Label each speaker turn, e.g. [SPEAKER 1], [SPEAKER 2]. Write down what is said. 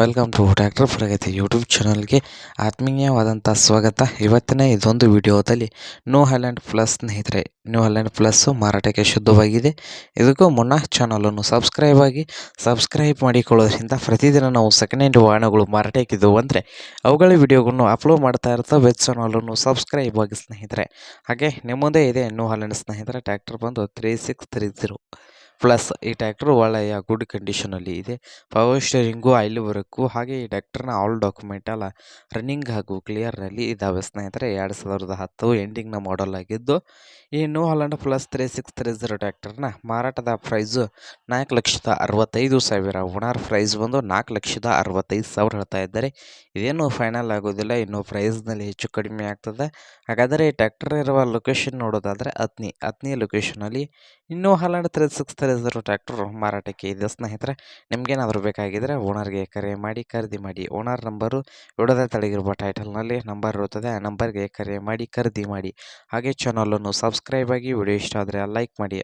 [SPEAKER 1] Welcome to tractor Pragati YouTube ಚಾನಲ್ಗೆ ಆತ್ಮೀಯವಾದಂಥ ಸ್ವಾಗತ. ಇವತ್ತಿನ ಇದೊಂದು ವಿಡಿಯೋದಲ್ಲಿ ನ್ಯೂ ಹ್ಯಾಲೆಂಡ್ ಪ್ಲಸ್ ಸ್ನೇಹಿತರೆ ನ್ಯೂ ಹ್ಯಾಲೆಂಡ್ ಪ್ಲಸ್ಸು ಮಾರಾಟಕ್ಕೆ ಶುದ್ಧವಾಗಿದೆ. ಇದಕ್ಕೂ ಮುನ್ನ ಚಾನಲನ್ನು ಸಬ್ಸ್ಕ್ರೈಬ್ ಆಗಿ ಸಬ್ಸ್ಕ್ರೈಬ್ ಮಾಡಿಕೊಳ್ಳೋದ್ರಿಂದ ಪ್ರತಿದಿನ ನಾವು ಸೆಕೆಂಡ್ ಹ್ಯಾಂಡ್ ವಾಹನಗಳು ಮಾರಾಟಕ್ಕಿದ್ದವು ಅಂದರೆ ಅವುಗಳ ವಿಡಿಯೋಗಳನ್ನು ಅಪ್ಲೋಡ್ ಮಾಡ್ತಾ ಇರ್ತವೆ ಚಾನಲನ್ನು ಸಬ್ಸ್ಕ್ರೈಬ್ ಆಗಿ ಸ್ನೇಹಿತರೆ. ಹಾಗೆ ನಿಮ್ಮದೇ ಇದೆ ನ್ಯೂ ಹ್ಯಾಲೆಂಡ್ ಸ್ನೇಹಿತರೆ ಟ್ರ್ಯಾಕ್ಟರ್ ಬಂದು three six three zero plus ಈ ಟ್ಯಾಕ್ಟರ್ ಒಳ್ಳೆಯ ಗುಡ್ ಕಂಡೀಷನಲ್ಲಿ ಇದೆ. ಪವರ್ ಸ್ಟೇರಿಂಗು ಆಯಿಲ್ ವರ್ಕು ಹಾಗೆ ಈ ಟ್ಯಾಕ್ಟರ್ನ ಆಲ್ ಡಾಕ್ಯುಮೆಂಟ್ ಎಲ್ಲ ರನ್ನಿಂಗ್ ಹಾಗೂ ಕ್ಲಿಯರ್ನಲ್ಲಿ ಇದ್ದಾವೆ ಸ್ನೇಹಿತರೆ, ಎರಡು ಸಾವಿರದ ಹತ್ತು ಎಂಡಿಂಗ್ನ ಮಾಡಲ್ ಆಗಿದ್ದು ಈ New Holland plus three six three zero ಟ್ಯಾಕ್ಟರ್ನ ಮಾರಾಟದ ಪ್ರೈಸು ನಾಲ್ಕು ಲಕ್ಷದ ಅರವತ್ತೈದು ಸಾವಿರ. ಓನರ್ ಪ್ರೈಸ್ ಬಂದು ನಾಲ್ಕು ಲಕ್ಷದ ಅರವತ್ತೈದು ಸಾವಿರ ಹೇಳ್ತಾ ಇದ್ದಾರೆ. ಇದೇನು ಫೈನಲ್ ಆಗೋದಿಲ್ಲ, ಇನ್ನು ಪ್ರೈಸ್ನಲ್ಲಿ ಹೆಚ್ಚು ಕಡಿಮೆ ಆಗ್ತದೆ. ಹಾಗಾದರೆ ಈ ಟ್ಯಾಕ್ಟರ್ ಇರುವ ಲೊಕೇಶನ್ ನೋಡೋದಾದರೆ ಅತ್ನಿ ಅತ್ನಿ ಲೊಕೇಶನಲ್ಲಿ ಇನ್ನೂ Holland three six zero tractor ಮಾರಾಟಕ್ಕೆ ಇದೆ ಸ್ನೇಹಿತರೆ, ನಿಮಗೇನಾದರೂ ಬೇಕಾಗಿದ್ದರೆ ಓನರ್ಗೆ ಕರೆ ಮಾಡಿ, ಖರೀದಿ ಮಾಡಿ. ಓನರ್ ನಂಬರು ವಿಡೋದ ತಳಗಿರುವ ಟೈಟಲ್ನಲ್ಲಿ ನಂಬರ್ ಇರುತ್ತದೆ, ಆ ನಂಬರ್ಗೆ ಕರೆ ಮಾಡಿ, ಖರೀದಿ ಮಾಡಿ. ಹಾಗೆ ಚಾನಲನ್ನು ಸಬ್ಸ್ಕ್ರೈಬ್ ಆಗಿ ವಿಡಿಯೋ ಇಷ್ಟ ಆದರೆ ಲೈಕ್ ಮಾಡಿ.